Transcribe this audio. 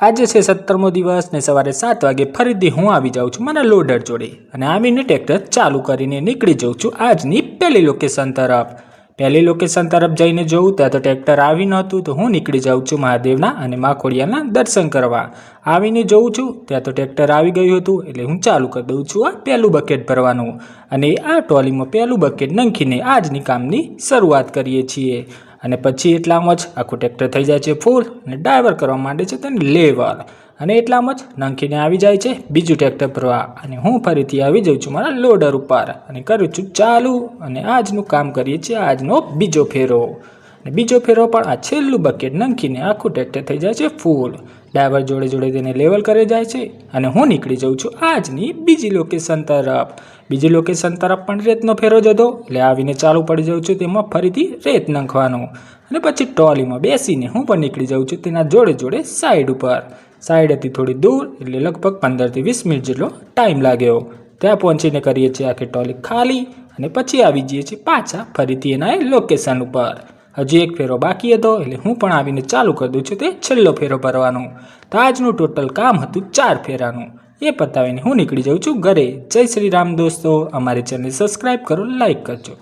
આજે છે સત્તરમો દિવસ ને સવારે સાત વાગે ફરીથી હું આવી જાઉં છું મારા લોડર જોડે અને આવીને ટ્રેક્ટર ચાલુ કરીને નીકળી જાઉં છું આજની પહેલી લોકેશન તરફ. પહેલી લોકેશન તરફ જઈને જોઉં ત્યાં તો ટ્રેક્ટર આવી નહોતું તો હું નીકળી જાઉં છું મહાદેવના અને માખોડિયાના દર્શન કરવા. આવીને જોઉં છું ત્યાં તો ટ્રેક્ટર આવી ગયું હતું એટલે હું ચાલુ કરી દઉં છું આ પહેલું બકેટ ભરવાનું. અને આ ટ્રોલીમાં પહેલું બકેટ નાખીને આજની કામની શરૂઆત કરીએ છીએ. અને પછી એટલામાં જ આખું ટ્રેક્ટર થઈ જાય છે ફૂલ અને ડ્રાઈવર કરવા માંડે છે તેને લેવર અને એટલામાં જ નાંખીને આવી જાય છે બીજું ટ્રેક્ટર ભરવા. અને હું ફરીથી આવી જાઉં છું મારા લોડર ઉપર. અને કરું છું ચાલુ. અને આજનું કામ કરીએ છીએ આજનો બીજો ફેરો. અને બીજો ફેરો પણ આ છેલ્લું બકેટ નાખીને આખું ટ્રેક્ટર થઈ જાય છે ફૂલ ડ્રાઈવર જોડે જોડે તેને લેવલ કરે જાય છે અને હું નીકળી જાઉં છું આજની બીજી લોકેશન તરફ. બીજી લોકેશન તરફ પણ રેતનો ફેરો જ હતો એટલે આવીને ચાલુ પડી જાઉં છું તેમાં ફરીથી રેત નાખવાનું. અને પછી ટ્રોલીમાં બેસીને હું પણ નીકળી જાઉં છું તેના જોડે જોડે સાઈડ ઉપર. સાઈડથી થોડી દૂર એટલે લગભગ પંદરથી વીસ મિનિટ જેટલો ટાઈમ લાગ્યો. ત્યાં પહોંચીને કરીએ છીએ આખી ટ્રોલી ખાલી અને પછી આવી જઈએ છીએ પાછા ફરીથી એના એ લોકેશન ઉપર. હજી એક ફેરો બાકી હતો એટલે હું પણ આવીને ચાલુ કરી દઉં છું તે છેલ્લો ફેરો ભરવાનો. તો આજનું ટોટલ કામ હતું ચાર ફેરાનું. એ પતાવીને હું નીકળી જાઉં છું ઘરે. જય શ્રી રામ દોસ્તો. અમારી ચેનલ સબસ્ક્રાઈબ કરો લાઈક કરજો.